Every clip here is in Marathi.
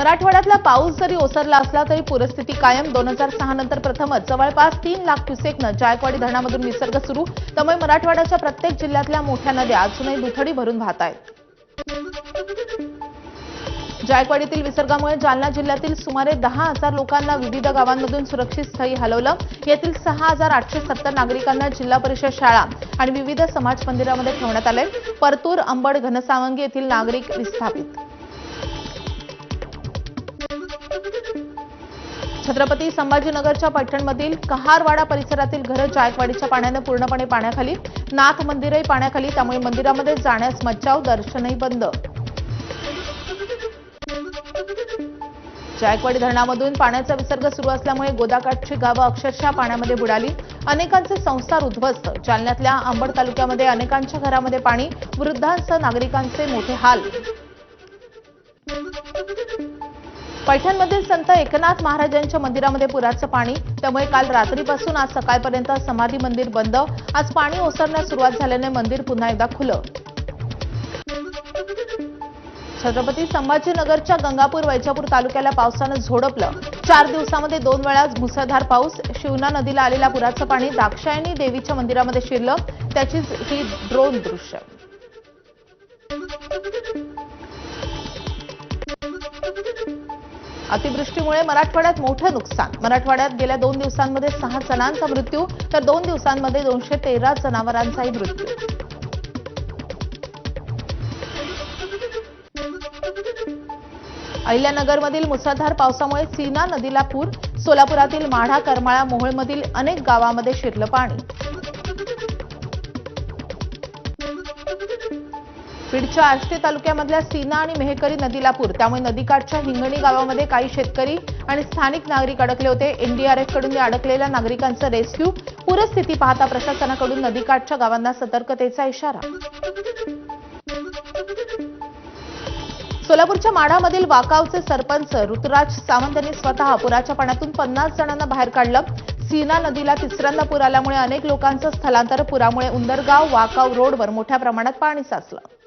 मराठवाड्यातला पाऊस जरी ओसरला असला तरी पूरस्थिती कायम. दोन हजार सहा नंतर प्रथमच जवळपास तीन लाख क्युसेकनं जायकवाडी धरणामधून विसर्ग सुरू. त्यामुळे मराठवाड्याच्या प्रत्येक जिल्ह्यातल्या मोठ्या नद्या अजूनही दुथडी भरून वाहत आहेत. जायकवाडीतील विसर्गामुळे जालना जिल्ह्यातील सुमारे दहा हजार लोकांना विविध गावांमधून सुरक्षित स्थळी हलवलं. यातील सहा हजार आठशे सत्तर नागरिकांना जिल्हा परिषद शाळा आणि विविध समाज मंदिरामध्ये ठेवण्यात आले परतूर अंबड घनसावंगी येथील नागरिक विस्थापित. छत्रपती संभाजीनगरच्या पैठणमधील कहारवाडा परिसरातील घरं जायकवाडीच्या पाण्यानं पूर्णपणे पाण्याखाली नाथ मंदिरही पाण्याखाली त्यामुळे मंदिरामध्ये जाण्यास मज्जाव दर्शनही बंद. जायकवाडी धरणामधून पाण्याचा विसर्ग सुरू असल्यामुळे गोदाकाठची गावं अक्षरशः पाण्यामध्ये बुडाली. अनेकांचे संसार उद्ध्वस्त. जालन्यातल्या अंबड तालुक्यामध्ये अनेकांच्या घरामध्ये पाणी वृद्धांसह नागरिकांचे मोठे हाल. पैठणमधील संत एकनाथ महाराजांच्या मंदिरामध्ये पुराचं पाणी. त्यामुळे काल रात्रीपासून आज सकाळपर्यंत समाधी मंदिर बंद. आज पाणी ओसरण्यास सुरुवात झाल्याने मंदिर पुन्हा एकदा खुलं. छत्रपती संभाजीनगरच्या गंगापूर वैजापूर तालुक्याला पावसानं झोडपलं. चार दिवसामध्ये दोन वेळा मुसळधार पाऊस. शिवना नदीला आलेल्या पुराचं पाणी दाक्षायणी देवीच्या मंदिरामध्ये शिरलं. त्याचीच ही ड्रोन दृश्य. अतिवृष्टीमुळे मराठवाड्यात मोठं नुकसान. मराठवाड्यात गेल्या दोन दिवसांमध्ये सहा जणांचा मृत्यू तर दोन दिवसांमध्ये दोनशे तेरा जनावरांचाही मृत्यू. अहिल्यानगरमधील मुसळधार पावसामुळे सीना नदीला पूर सोलापुरातील माढा करमाळा मोहोळमधील अनेक गावांमध्ये शिरलं पाणी. बीडच्या आष्टी तालुक्यामधल्या सीना आणि मेहकरी नदीला पूर. त्यामुळे नदीकाठच्या हिंगणी गावामध्ये काही शेतकरी आणि स्थानिक नागरिक अडकले होते. एनडीआरएफकडून या अडकलेल्या नागरिकांचं रेस्क्यू. पूरस्थिती पाहता प्रशासनाकडून नदीकाठच्या गावांना सतर्कतेचा इशारा. सोलापूरच्या माढामधील वाकावचे सरपंच ऋतुराज सावंत यांनी स्वतः पुराच्या पाण्यातून पन्नास जणांना बाहेर काढलं. सीना नदीला तिसऱ्यांदा पूर आल्यामुळे अनेक लोकांचं स्थलांतर पुरामुळे उंदरगाव वाकाव रोडवर मोठ्या प्रमाणात पाणी साचलं.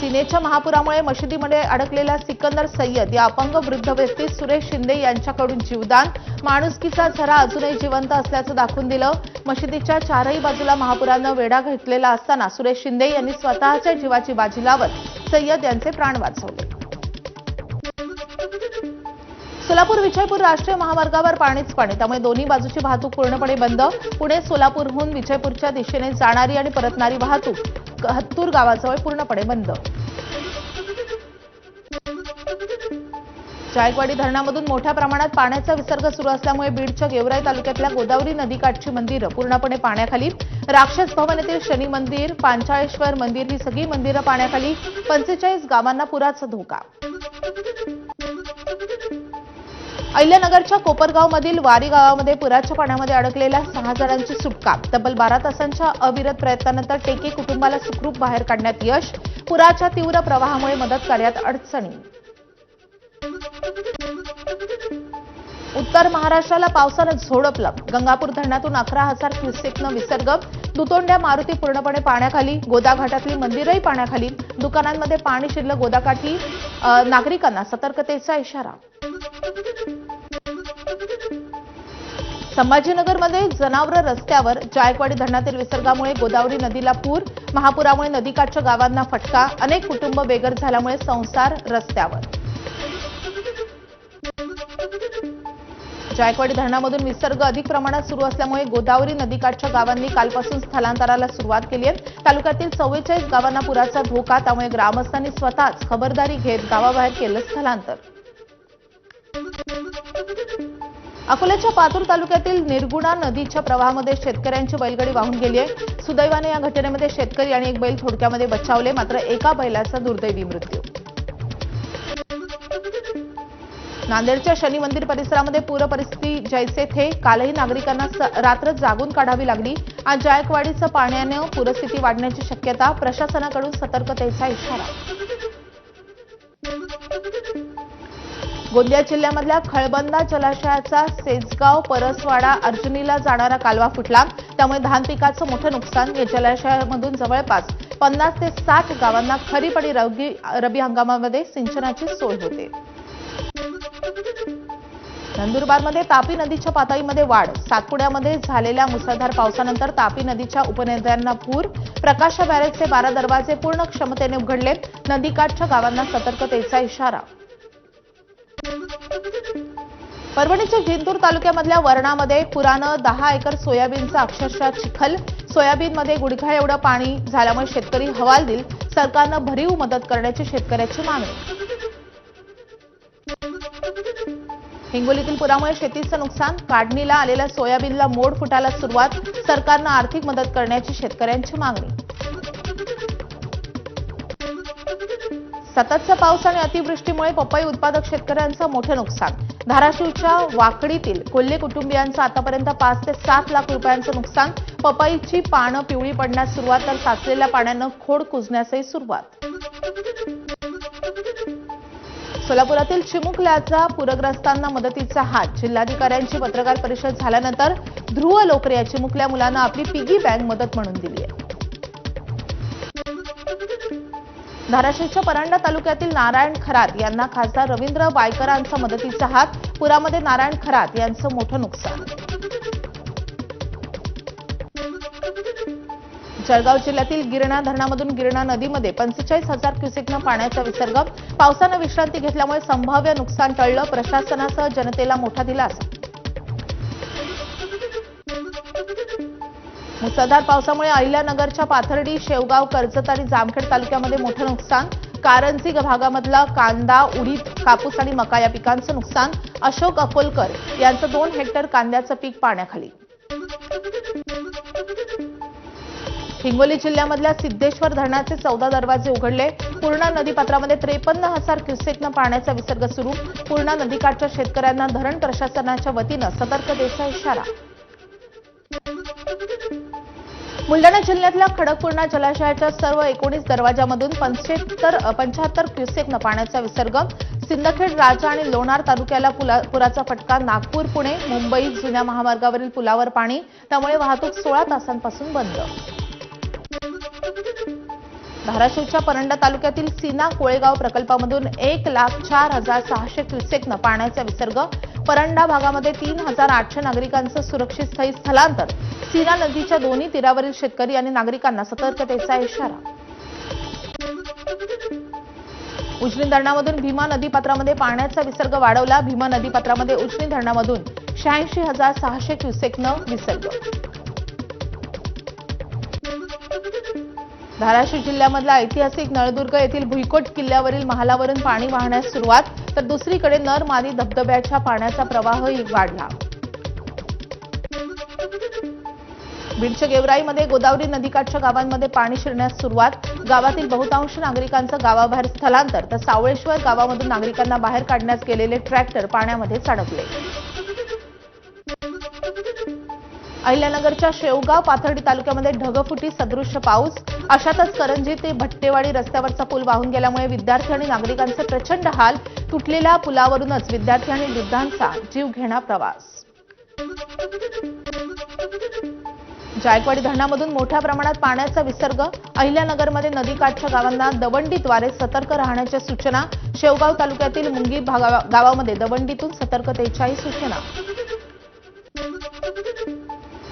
सिनेच्या महापुरामुळे मशिदीमध्ये अडकलेला सिकंदर सय्यद या अपंग वृद्ध व्यक्ती सुरेश शिंदे यांच्याकडून जीवदान. माणुसकीचा झरा अजूनही जिवंत असल्याचं दाखवून दिलं. मशिदीच्या चारही बाजूला महापुरानं वेढा घेतलेला असताना सुरेश शिंदे यांनी स्वतःच्या जीवाची बाजी लावत सय्यद यांचे प्राण वाचवले. सोलापूर विजयपूर राष्ट्रीय महामार्गावर पाणीच पाणी त्यामुळे दोन्ही बाजूची वाहतूक पूर्णपणे बंद. पुणे सोलापूरहून विजयपूरच्या दिशेने जाणारी आणि परतणारी वाहतूक हत्तूर गावाजवळ पूर्णपणे बंद. जायकवाडी धरणामधून मोठ्या प्रमाणात पाण्याचा विसर्ग सुरू असल्यामुळे बीडच्या गेवराई तालुक्यातल्या गोदावरी नदीकाठची मंदिरं पूर्णपणे पाण्याखाली. राक्षस भवन येथील शनी मंदिर पांचाळेश्वर मंदिर ही सगळी मंदिरं पाण्याखाली. पंचेचाळीस गावांना पुराचा धोका. अहिल्यानगरच्या कोपरगावमधील वारी गावामध्ये पुराच्या पाण्यामध्ये अडकलेल्या सहा जणांची सुटका. तब्बल बारा तासांच्या अविरत प्रयत्नानंतर टेके कुटुंबाला सुखरूप बाहेर काढण्यात यश पुराच्या तीव्र प्रवाहामुळे मदत कार्यात अडचणी. उत्तर महाराष्ट्राला पावसानं झोडपलं. गंगापूर धरणातून अकरा हजार क्युसेकनं विसर्ग दुतोंड्या मारुती पूर्णपणे पाण्याखाली गोदाघाटातली मंदिरही पाण्याखाली. दुकानांमध्ये पाणी शिरलं गोदाकाठी नागरिकांना सतर्कतेचा इशारा. संभाजीनगरमध्ये जनावरं रस्त्यावर जायकवाडी धरणातील विसर्गामुळे गोदावरी नदीला पूर महापुरामुळे नदीकाठच्या गावांना फटका अनेक कुटुंब बेघर झाल्यामुळे संसार रस्त्यावर. जायकवाडी धरणामधून विसर्ग अधिक प्रमाणात सुरू असल्यामुळे गोदावरी नदीकाठच्या गावांनी कालपासून स्थलांतराला सुरुवात केली आहे. तालुक्यातील चव्वेचाळीस गावांना पुराचा धोका त्यामुळे ग्रामस्थांनी स्वतःच खबरदारी घेत गावाबाहेर केलं स्थलांतर. अकोल्याच्या पातूर तालुक्यातील निर्गुणा नदीच्या प्रवाहामध्ये शेतकऱ्यांची बैलगाडी वाहून गेली आहे. सुदैवाने या घटनेमध्ये शेतकरी आणि एक बैल थोडक्यामध्ये बचावले मात्र एका बैलाचा दुर्दैवी मृत्यू. नांदेडच्या शनी मंदिर परिसरामध्ये पूर परिस्थिती जैसे थे. कालही नागरिकांना रात्र जागून काढावी लागली. आज जायकवाडीचं पाण्यानं पूरस्थिती वाढण्याची शक्यता प्रशासनाकडून सतर्कतेचा इशारा. गोंदिया जिल्ह्यामधल्या खळबंदा जलाशयाचा सेजगाव परसवाडा अर्जुनीला जाणारा कालवा फुटला. त्यामुळे धान पिकाचं मोठं नुकसान या जलाशयामधून जवळपास पन्नास ते साठ गावांना खरीप आणि रबी रबी हंगामामध्ये सिंचनाची सोय होते. नंदुरबारमध्ये तापी नदीच्या पातळीमध्ये वाढ. सातपुड्यामध्ये झालेल्या मुसळधार पावसानंतर तापी नदीच्या उपनद्यांना पूर. प्रकाशा बॅरेजचे बारा दरवाजे पूर्ण क्षमतेने उघडले. नदीकाठच्या गावांना सतर्कतेचा इशारा. परभणीच्या जिंतूर तालुक्यामधल्या वरणामध्ये पुरानं दहा एकर सोयाबीनचा अक्षरशः चिखल. सोयाबीनमध्ये गुडघा एवढं पाणी झाल्यामुळे शेतकरी हवालदिल सरकारनं भरीव मदत करण्याची शेतकऱ्याची मागणी. हिंगोलीतील पुरामुळे शेतीचं नुकसान काढणीला आलेल्या सोयाबीनला मोड फुटायला सुरुवात. सरकारनं आर्थिक मदत करण्याची शेतकऱ्यांची मागणी. सततचा पाऊस आणि अतिवृष्टीमुळे पपई उत्पादक शेतकऱ्यांचं मोठं नुकसान. धाराशिवच्या वाकडीतील कोल्हे कुटुंबियांचं आतापर्यंत पाच ते सात लाख रुपयांचं नुकसान. पपईची पानं पिवळी पडण्यास सुरुवात तर साचलेल्या पाण्यानं खोड कुजण्यासही सुरुवात. सोलापुरातील चिमुकल्याचा पूरग्रस्तांना मदतीचा हात. जिल्हाधिकाऱ्यांची पत्रकार परिषद झाल्यानंतर ध्रुव लोकरे या चिमुकल्या मुलांना आपली पिगी बँक मदत म्हणून दिली आहे. धाराशिवच्या परांडा तालुक्यातील नारायण खरात यांना खासदार रवींद्र वायकरांचा मदतीचा हात पुरामध्ये नारायण खरात यांचं मोठं नुकसान. जळगाव जिल्ह्यातील गिरणा धरणामधून गिरणा नदीमध्ये पंचेचाळीस हजार क्युसेकनं पाण्याचा विसर्ग. पावसानं विश्रांती घेतल्यामुळे संभाव्य नुकसान टळलं. प्रशासनासह जनतेला मोठा दिलासा. मुसळधार पावसामुळे अहिल्यानगरच्या पाथर्डी शेवगाव कर्जत आणि जामखेड तालुक्यामध्ये मोठं नुकसान. कारंजी भागामधला कांदा उडीद कापूस आणि मका या पिकांचं नुकसान. अशोक अकोलकर यांचं दोन हेक्टर कांद्याचं पीक पाण्याखाली. हिंगोली जिल्ह्यामधल्या सिद्धेश्वर धरणाचे चौदा दरवाजे उघडले. पूर्णा नदीपात्रामध्ये त्रेपन्न हजार क्युसेकनं पाण्याचा विसर्ग सुरू. पूर्णा नदीकाठच्या शेतकऱ्यांना धरण प्रशासनाच्या वतीनं सतर्कतेचा इशारा. बुलढाणा जिल्ह्यातल्या खडकपूर्णा जलाशयाच्या सर्व एकोणीस दरवाजामधून पंच्याहत्तर पंच्याहत्तर क्युसेकनं पाण्याचा विसर्ग सिंदखेड राजा आणि लोणार तालुक्याला पुराचा फटका नागपूर पुणे मुंबई जुन्या महामार्गावरील पुलावर पाणी त्यामुळे वाहतूक सोळा तासांपासून बंद. धाराशिवच्या परंडा तालुक्यातील सीना कोळेगाव प्रकल्पामधून एक लाख चार हजार सहाशे क्युसेकनं पाण्याचा विसर्ग. परंडा भागामध्ये तीन हजार आठशे नागरिकांचं सुरक्षित स्थळी स्थलांतर. सीना नदीच्या दोन्ही तीरावरील शेतकरी आणि नागरिकांना सतर्कतेचा इशारा. उजनी धरणामधून भीमा नदीपात्रामध्ये पाण्याचा विसर्ग वाढवला. भीमा नदीपात्रामध्ये उजनी धरणामधून शहाऐंशी हजार सहाशे क्युसेकनं विसर्ग. धाराशिव जिल्ह्यामधला ऐतिहासिक नळदुर्ग येथील भुईकोट किल्ल्यावरील महालावरून पाणी वाहण्यास सुरुवात तर दुसरीकडे नर मादी धबधब्याच्या पाण्याचा प्रवाहही वाढला. बीडच्या गेवराईमध्ये गोदावरी नदीकाठच्या गावांमध्ये पाणी शिरण्यास सुरुवात. गावातील बहुतांश नागरिकांचं गावाबाहेर स्थलांतर तर सावळेश्वर गावामधून नागरिकांना बाहेर काढण्यास गेलेले ट्रॅक्टर पाण्यामध्ये अडकले अहिल्यानगरच्या शेवगाव पाथर्डी तालुक्यामध्ये ढगफुटी सदृश्य पाऊस. अशातच करंजी ते भट्टेवाडी रस्त्यावरचा पूल वाहून गेल्यामुळे विद्यार्थी आणि नागरिकांचे प्रचंड हाल तुटलेल्या पुलावरूनच विद्यार्थी आणि वृद्धांचा जीव घेणा प्रवास. जायकवाडी धरणामधून मोठ्या प्रमाणात पाण्याचा विसर्ग. अहिल्यानगरमध्ये नदीकाठच्या गावांना दवंडीद्वारे सतर्क राहण्याच्या सूचना. शेवगाव तालुक्यातील मुंगी भागा- गावामध्ये दवंडीतून सतर्कतेच्याही सूचना.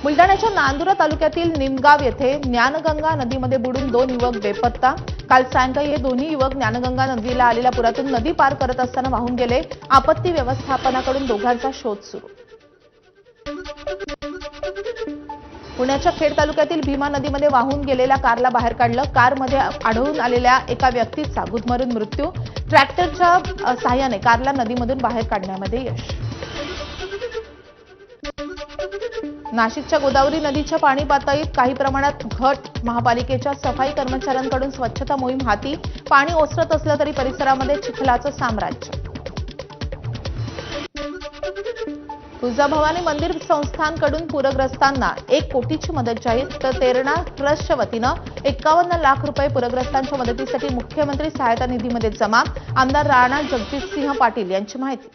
बुलडाण्याच्या नांदुरा तालुक्यातील निमगाव येथे ज्ञानगंगा नदीमध्ये बुडून दोन युवक बेपत्ता. काल सायंकाळी हे दोन्ही युवक ज्ञानगंगा नदीला आलेल्या पुरातून नदी पार करत असताना वाहून गेले. आपत्ती व्यवस्थापनाकडून दोघांचा शोध सुरू. पुण्याच्या खेड तालुक्यातील भीमा नदीमध्ये वाहून गेलेल्या कारला बाहेर काढलं. कारमध्ये आढळून आलेल्या एका व्यक्तीचा गुदमरून मृत्यू. ट्रॅक्टरच्या सहाय्याने साह्याने कारला नदीमधून बाहेर काढण्यामध्ये यश. नाशिकच्या गोदावरी नदीच्या पाणी पातळीत काही प्रमाणात घट महापालिकेच्या सफाई कर्मचाऱ्यांकडून स्वच्छता मोहीम हाती पाणी ओसरत असलं तरी परिसरामध्ये चिखलाचं साम्राज्य. तुळजाभवानी मंदिर संस्थानकडून पूरग्रस्तांना एक कोटीची मदत जाहीर तर तेरणा ट्रस्टच्या वतीनं एक्कावन्न लाख रुपये पूरग्रस्तांच्या मदतीसाठी मुख्यमंत्री सहायता निधीमध्ये जमा आमदार राणा जगजितसिंह पाटील यांची माहिती.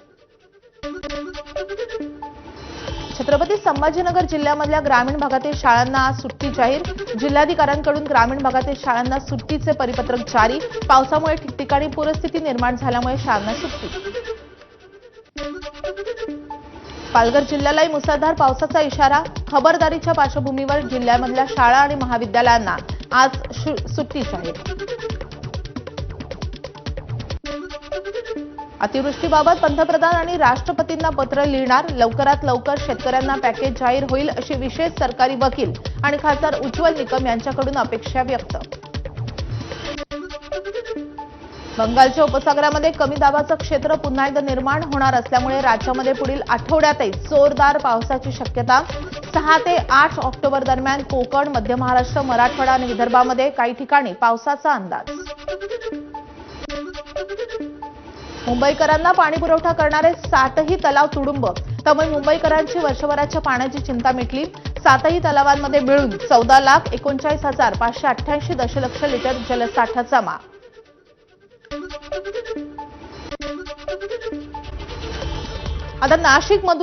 छत्रपती संभाजीनगर जिल्ह्यामधल्या ग्रामीण भागातील शाळांना आज सुट्टी जाहीर. जिल्हाधिकाऱ्यांकडून ग्रामीण भागातील शाळांना सुट्टीचे परिपत्रक जारी. पावसामुळे ठिकठिकाणी पूरस्थिती निर्माण झाल्यामुळे शाळांना सुट्टी. पालघर जिल्ह्यालाही मुसळधार पावसाचा इशारा. खबरदारीच्या पार्श्वभूमीवर जिल्ह्यामधल्या शाळा आणि महाविद्यालयांना आज सुट्टी जाहीर. अतिवृष्टीबाबत पंतप्रधान आणि राष्ट्रपतींना पत्र लिहिणार लवकरात लवकर शेतकऱ्यांना पॅकेज जाहीर होईल अशी विशेष सरकारी वकील आणि खासदार उज्ज्वल निकम यांच्याकडून अपेक्षा व्यक्त. बंगालच्या उपसागरामध्ये कमी दाबाचं क्षेत्र पुन्हा एकदा निर्माण होणार असल्यामुळे राज्यामध्ये पुढील आठवड्यातही जोरदार पावसाची शक्यता. सहा ते आठ ऑक्टोबर दरम्यान कोकण मध्य महाराष्ट्र मराठवाडा आणि विदर्भामध्ये काही ठिकाणी पावसाचा अंदाज. मुंबईकरांना पाणी पुरवठा करणारे सातही तलाव तुडुंब. त्यामुळे मुंबईकरांची वर्षभराच्या पाण्याची चिंता मिटली. सातही तलावांमध्ये मिळून चौदा लाख एकोणचाळीस हजार पाचशे अठ्ठ्याऐंशी दशलक्ष लिटर जलसाठा जमा आता नाशिकमधून